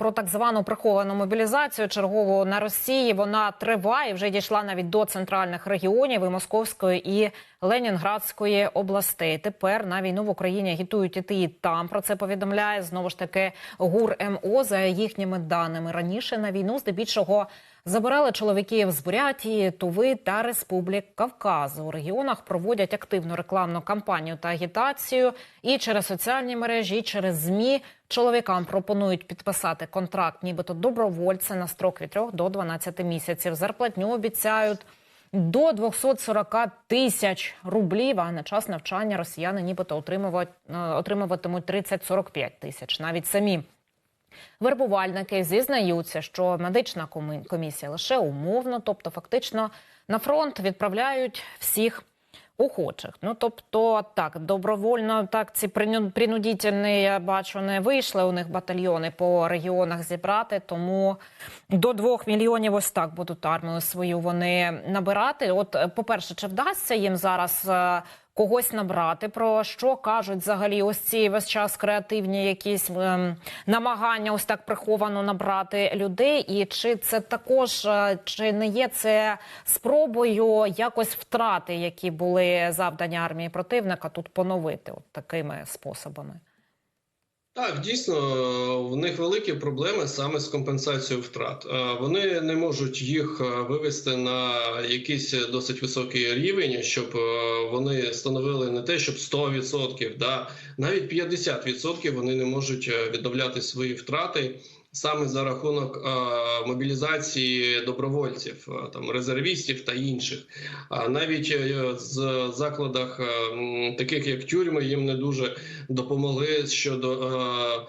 про так звану приховану мобілізацію чергову на Росії. Вона триває вже дійшла навіть до центральних регіонів і Московської і Ленінградської областей. Тепер на війну в Україні агітують іти і там. Про це повідомляє знову ж таки ГУР МО за їхніми даними. Раніше на війну здебільшого забирали чоловіків з Бурятії, Туви та Республік Кавказу. У регіонах проводять активну рекламну кампанію та агітацію і через соціальні мережі, і через змі. Чоловікам пропонують підписати контракт, нібито добровольця на строк від 3 до 12 місяців. Зарплатню обіцяють до 240 тисяч рублів. А на час навчання росіяни нібито е, отримуватимуть 30-45 тисяч. Навіть самі вербувальники зізнаються, що медична комісія лише умовно, тобто фактично на фронт відправляють всіх. Охочих, ну тобто так добровольно, так ці принудітельні, я бачу, не вийшли у них батальйони по регіонах зібрати. Тому до двох мільйонів ось так будуть армію свою вони набирати. От, е, по-перше, чи вдасться їм зараз е, когось набрати? Про що кажуть взагалі ось ці весь час креативні якісь ем, намагання ось так приховано набрати людей? І чи це також е, чи не є це спробою якось втрати, які були завдані армії противника, тут поновити от такими способами? Так, дійсно, в них великі проблеми саме з компенсацією втрат. Е, Вони не можуть їх е, вивести на якийсь досить високий рівень, щоб е, вони становили не те, щоб 100%, да, навіть 50% вони не можуть відновляти свої втрати. Саме за рахунок е, мобілізації добровольців, е, там резервістів та інших, а навіть е, з закладах, таких як тюрми, їм не дуже допомогли щодо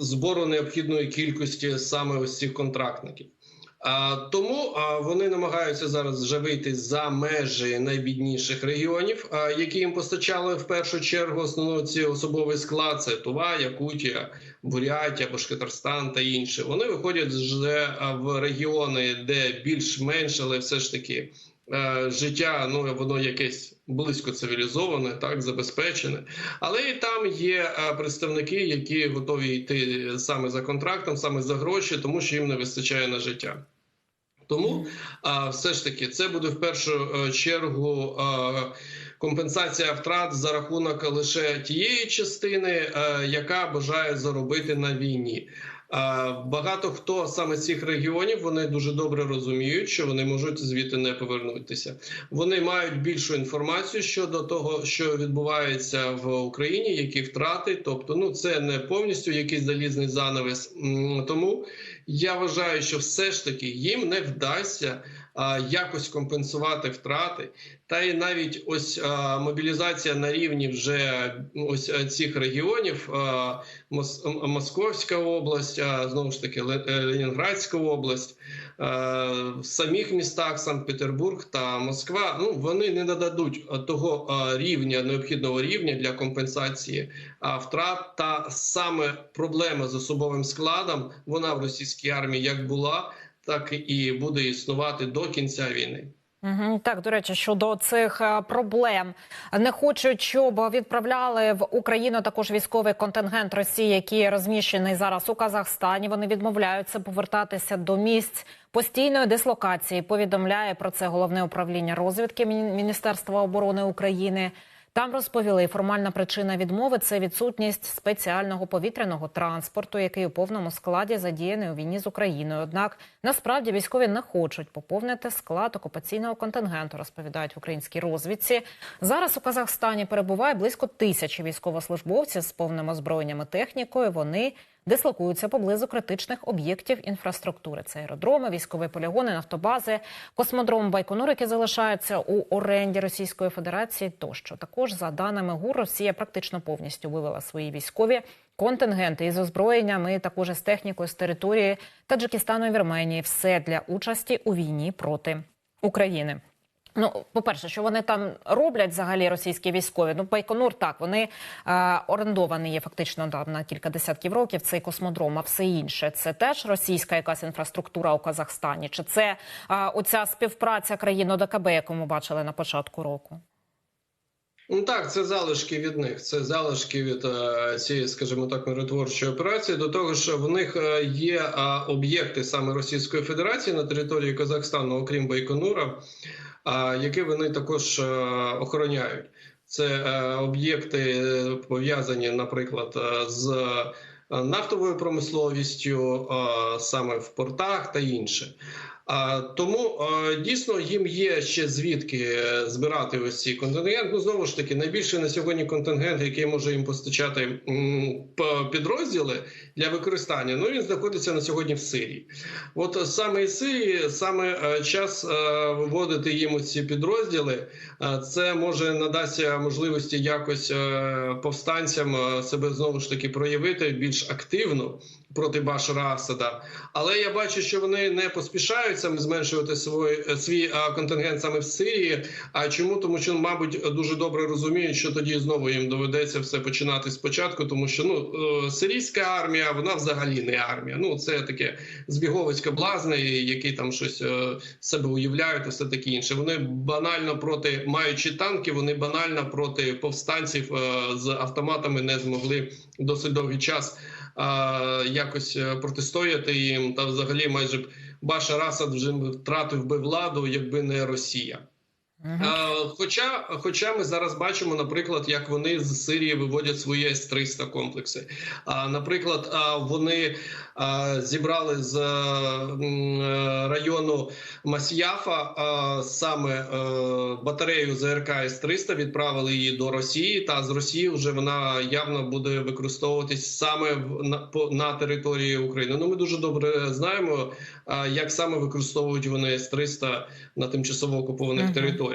збору необхідної кількості саме ось цих контрактників. Тому вони намагаються зараз вже вийти за межі найбідніших регіонів, які їм постачали в першу чергу основно ці особовий склад. Це Тува, Якутія, Бурятія, Башкортостан та інші. Вони виходять вже в регіони, де більш-менш, але все ж таки життя ну воно якесь близько цивілізоване, так забезпечене. Але і там є представники, які готові йти саме за контрактом, саме за гроші, тому що їм не вистачає на життя. Тому а, все ж таки це буде в першу е, чергу а, компенсація втрат за рахунок лише тієї частини, е, яка бажає заробити на війні. Багато хто саме з цих регіонів вони дуже добре розуміють, що вони можуть звідти не повернутися. Вони мають більшу інформацію щодо того, що відбувається в Україні, які втрати. Тобто, ну це не повністю якийсь залізний занавес. Тому я вважаю, що все ж таки їм не вдасться якось компенсувати втрати. Та й навіть ось а, мобілізація на рівні вже ось цих регіонів: а, Мос- Московська область, а, знову ж таки е, Ленінградська область, в самих містах Санкт-Петербург та Москва. Ну вони не нададуть того рівня необхідного рівня для компенсації втрат. Та саме проблема з особовим складом вона в російській армії як була, так і буде існувати до кінця війни. Так, до речі, щодо цих е, проблем не хочуть, щоб відправляли в Україну також військовий контингент Росії, який розміщений зараз у Казахстані. Вони відмовляються повертатися до місць постійної дислокації. Повідомляє про це головне управління розвідки Міністерства оборони України. Там розповіли, формальна причина відмови це відсутність спеціального повітряного транспорту, який у повному складі задіяний у війні з Україною. Однак насправді військові не хочуть поповнити склад окупаційного контингенту, розповідають в українській розвідці. Зараз у Казахстані перебуває близько тисячі військовослужбовців з повним озброєнням і технікою. Вони дислокуються поблизу критичних об'єктів інфраструктури. Це аеродроми, військові полігони, нафтобази, космодром Байконур, які залишаються у оренді Російської Федерації. Тощо також за даними ГУР, Росія практично повністю вивела свої військові контингенти із озброєнням і також із технікою з території Таджикистану і Вірменії. Все для участі у війні проти України. Ну, по-перше, що вони там роблять взагалі російські військові? Ну, Байконур так, вони е, орендовані є фактично там, на кілька десятків років. Цей космодром, а все інше. Це теж російська якась інфраструктура у Казахстані? Чи це е, оця співпраця країн ОДКБ, яку ми бачили на початку року? Ну так, це залишки від них. Це залишки від е, цієї, скажімо так, миротворчої операції. До того ж, в них е, є е, об'єкти саме Російської Федерації на території Казахстану, окрім Байконура, які вони також охороняють. Це об'єкти пов'язані, наприклад, з нафтовою промисловістю, саме в портах та інше. Тому дійсно їм є ще звідки е, збирати ось ці контингент. Ну знову ж таки, найбільший на сьогодні контингент, який може їм постачати підрозділи для використання. Ну він знаходиться на сьогодні в Сирії. От саме із Сирії саме е, час е, виводити їм ці підрозділи. Це може надасться можливості якось повстанцям себе знову ж таки проявити більш активно проти Башара Асада. Але я бачу, що вони не поспішають саме зменшувати свій, свій контингент саме в Сирії. А чому? Тому що, мабуть, дуже добре розуміють, що тоді знову їм доведеться все починати спочатку, тому що ну е, сирійська армія, вона взагалі не армія. Ну це таке збіговисько блазне, які там щось е, себе уявляють, і все таке інше. Вони банально проти маючи танки, вони банально проти повстанців е, з автоматами не змогли досить довгий час якось е, протистояти їм. Та взагалі майже б Башар Асад вже втратив би владу, якби не Росія. Мгм. Хоча, хоча ми зараз бачимо, наприклад, як вони з Сирії виводять свої С-300 комплекси. Наприклад, вони зібрали з е, е, району Масьяфа саме е, батарею ЗРК С-300, відправили її до Росії. Та з Росії вже вона явно буде використовуватись саме на, на території України. Ну, ми дуже добре знаємо, як саме використовують вони С-300 на тимчасово окупованих територіях.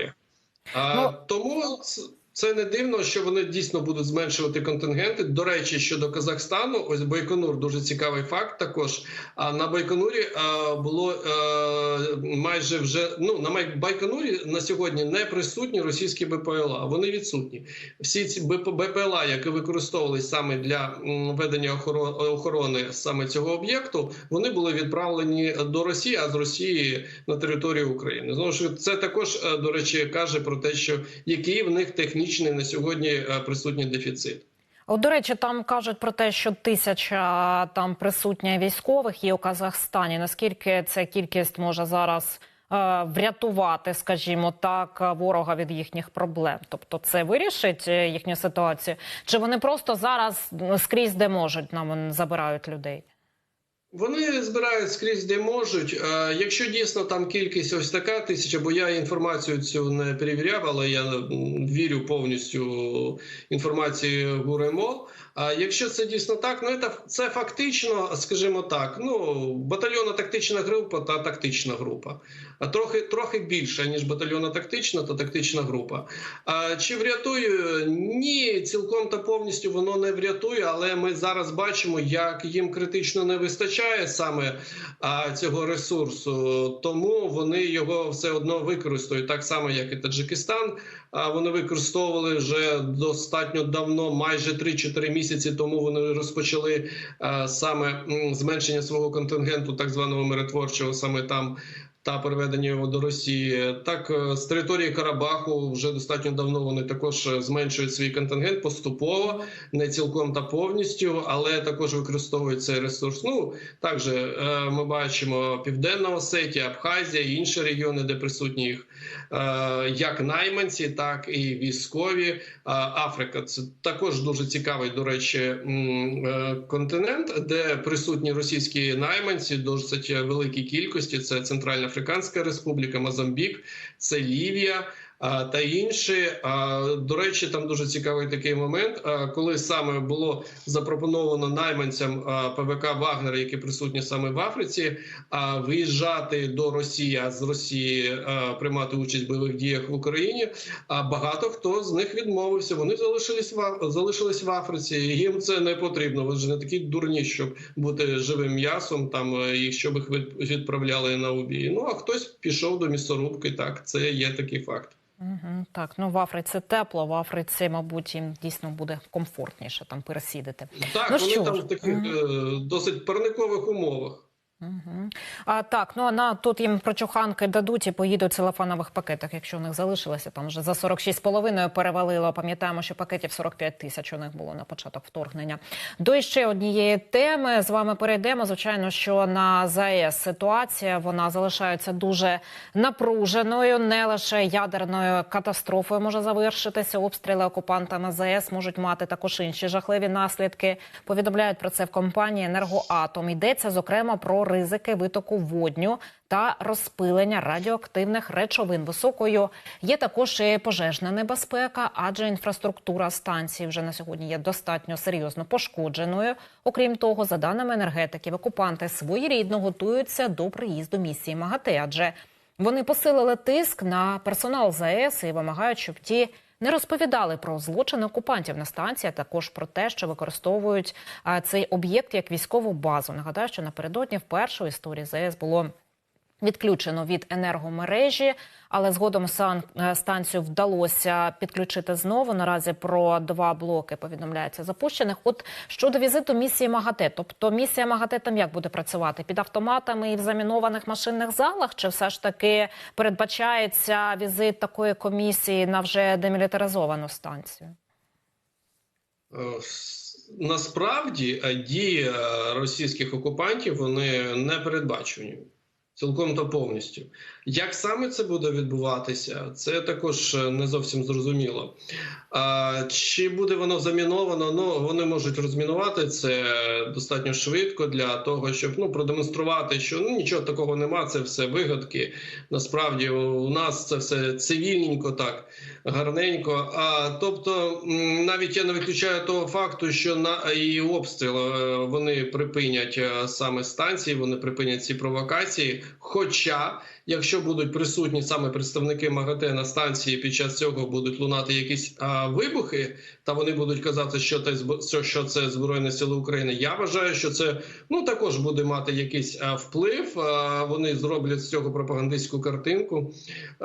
А, Ну- тому ц- це не дивно, що вони дійсно будуть зменшувати контингенти. До речі, щодо Казахстану, ось Байконур дуже цікавий факт. Також а на Байконурі а, було е, майже вже ну на Байконурі на сьогодні не присутні російські БПЛА. Вони відсутні. Всі ці БП БПЛА, які використовувалися саме для ведення охоро- охорони саме цього об'єкту, вони були відправлені до Росії, а з Росії на територію України. Знову ж це також е, до речі каже про те, що який в них технічний на сьогодні е, присутній дефіцит. От, до речі, там кажуть про те, що тисяча там присутня військових є у Казахстані. Наскільки ця кількість може зараз е, врятувати, скажімо так, ворога від їхніх проблем? Тобто, це вирішить е, їхню ситуацію? Чи вони просто зараз скрізь де можуть нам забирають людей? Вони збирають скрізь, де можуть. Якщо дійсно там кількість ось така тисяча, бо я інформацію цю не перевіряв, але я вірю повністю інформації ГУРМО. А якщо це дійсно так, ну це, це фактично, скажімо так, ну батальйонна тактична група та тактична група. А трохи трохи більше ніж батальйонна тактична та тактична група. А чи врятує? Ні, цілком та повністю воно не врятує, але ми зараз бачимо, як їм критично не вистачає саме а, цього ресурсу, тому вони його все одно використають так само, як і Таджикистан. А вони використовували вже достатньо давно, майже 3-4 місяці тому. Вони розпочали а, саме зменшення свого контингенту, так званого миротворчого, саме там. Та переведення його до Росії, так е, з території Карабаху вже достатньо давно вони також е, зменшують свій контингент поступово, не цілком та повністю, але також використовують цей ресурс. Ну також е, ми бачимо Південна Осетія, Абхазія і інші регіони, де присутні їх як найманці, так і військові. Африка це також дуже цікавий, до речі, континент, де присутні російські найманці досить великій кількості. Це Центральна Африканська Республіка, Мозамбік, це Лівія. Та інші до речі, там дуже цікавий такий момент, коли саме було запропоновано найманцям ПВК Вагнера, які присутні саме в Африці, виїжджати до Росії, а з Росії приймати участь в бойових діях в Україні. А багато хто з них відмовився. Вони залишились в залишились в Африці. Їм це не потрібно. Ви ж не такі дурні, щоб бути живим м'ясом, там е, і щоб їх відправляли на убій. Ну а хтось пішов до місорубки. Так, це є такий факт. Угу, так, ну в Африці тепло, в Африці, мабуть, їм дійсно буде комфортніше там пересідати. Так, Ну вони що там в таких е, досить парникових умовах. А так, ну на тут їм прочуханки дадуть і поїдуть в целофанових пакетах, якщо у них залишилося. Там вже за 46,5 перевалило. Пам'ятаємо, що пакетів 45 тисяч у них було на початок вторгнення. До ще однієї теми з вами перейдемо. Звичайно, що на ЗАЕС ситуація вона залишається дуже напруженою. Не лише ядерною катастрофою може завершитися. Обстріли окупантами ЗАЕС можуть мати також інші жахливі наслідки. Повідомляють про це в компанії Енергоатом. Йдеться зокрема про ризики витоку водню та розпилення радіоактивних речовин високою. Є також і пожежна небезпека, адже інфраструктура станції вже на сьогодні є достатньо серйозно пошкодженою. Окрім того, за даними енергетиків, окупанти своєрідно готуються до приїзду місії МАГАТЕ, адже вони посилили тиск на персонал ЗАЕС і вимагають, щоб ті не розповідали про злочини окупантів на станції, а також про те, що використовують цей об'єкт як військову базу. Нагадаю, що напередодні вперше в історії ЗС було відключено від енергомережі, але згодом е, станцію вдалося підключити знову. Наразі про два блоки повідомляється запущених. От щодо візиту місії МАГАТЕ, тобто місія МАГАТЕ там як буде працювати під автоматами і в замінованих машинних залах, чи все ж таки передбачається візит такої комісії на вже демілітаризовану станцію? Е, Насправді е, дії російських окупантів вони не передбачені цілком та повністю. Як саме це буде відбуватися, це також е, не зовсім зрозуміло. Чи буде воно заміновано? Ну вони можуть розмінувати це достатньо швидко для того, щоб ну продемонструвати, що ну нічого такого нема, це все вигадки. Насправді у нас це все цивільненько, так гарненько. А тобто, навіть я не виключаю того факту, що на і обстріл е, вони припинять е, саме станції, вони припинять ці провокації. Хоча, якщо будуть присутні саме представники МАГАТЕ на станції, під час цього будуть лунати якісь а, вибухи, та вони будуть казати, що зб- що- це збройні сили України. Я вважаю, що це ну також буде мати якийсь а, вплив. А, вони зроблять з цього пропагандистську картинку.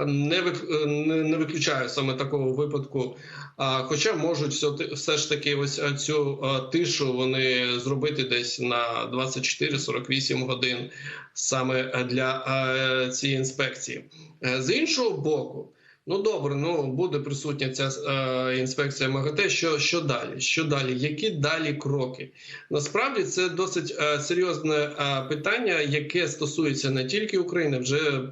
Не вик- не, не виключаю саме такого випадку. А, хоча можуть все, все ж таки ось цю а, тишу вони зробити десь на 24-48 годин саме для е, цієї інспекції. Е, З іншого боку, ну добре, ну буде присутня ця е, інспекція МАГАТЕ. Що, що далі? Що далі? Які далі кроки? Насправді це досить серйозне питання, яке стосується не тільки України, вже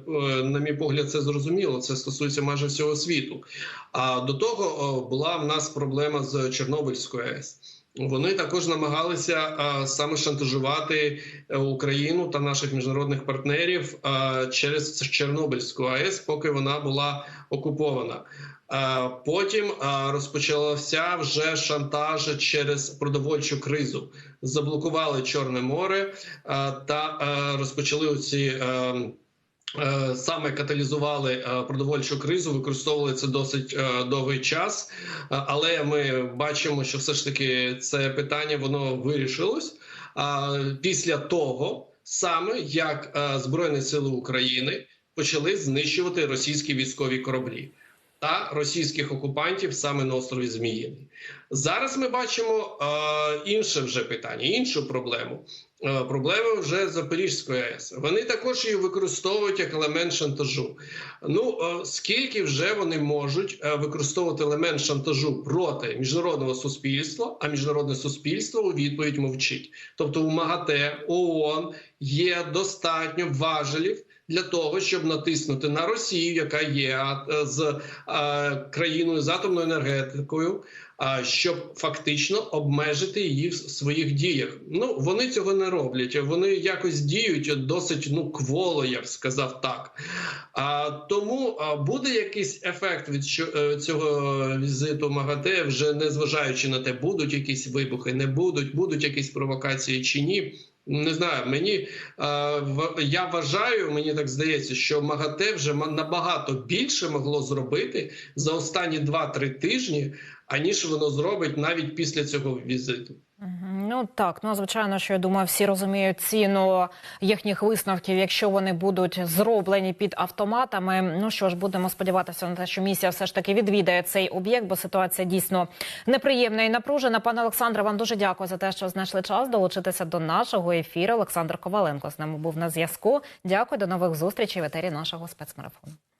на мій погляд, це зрозуміло. Це стосується майже всього світу. А до того була в нас проблема з Чорнобильською АЕС. Вони також намагалися саме шантажувати е, Україну та наших міжнародних партнерів через Чорнобильську АЕС, поки вона була окупована. Потім розпочався вже шантаж через продовольчу кризу. Заблокували Чорне море та розпочали оці. Е, Саме каталізували е, продовольчу кризу, використовували це досить е, довгий час, але ми бачимо, що все ж таки це питання воно вирішилось. Після того, саме як Збройні Сили України почали знищувати російські військові кораблі та російських окупантів саме на острові Зміїний. Зараз ми бачимо е, інше вже питання, іншу проблему. Е, Проблема вже Запорізької АЕС. Вони також її використовують як елемент шантажу. Ну е, скільки вже вони можуть е, використовувати елемент шантажу проти міжнародного суспільства, а міжнародне суспільство у відповідь мовчить. Тобто у МАГАТЕ, ООН є достатньо важелів. Для того щоб натиснути на Росію, яка є е, з е, країною з атомною енергетикою, а, щоб фактично обмежити її в своїх діях. Ну вони цього не роблять. Вони якось діють досить ну кволо, я б сказав так. А тому буде якийсь ефект від е, цього візиту МАГАТЕ, вже не зважаючи на те, будуть якісь вибухи, не будуть, будуть якісь провокації чи ні. Не знаю, мені е, в- я вважаю, мені так здається, що МАГАТЕ вже набагато більше могло зробити за останні 2-3 тижні, аніж воно зробить навіть після цього візиту. Ну так, ну звичайно, що я думаю, всі розуміють ціну їхніх висновків, якщо вони будуть зроблені під автоматами. Ну що ж, будемо сподіватися на те, що місія все ж таки відвідає цей об'єкт, бо ситуація дійсно неприємна і напружена. Пане Олександре, вам дуже дякую за те, що знайшли час долучитися до нашого ефіру. Олександр Коваленко з нами був на зв'язку. Дякую, до нових зустрічей в етері нашого спецмарафону.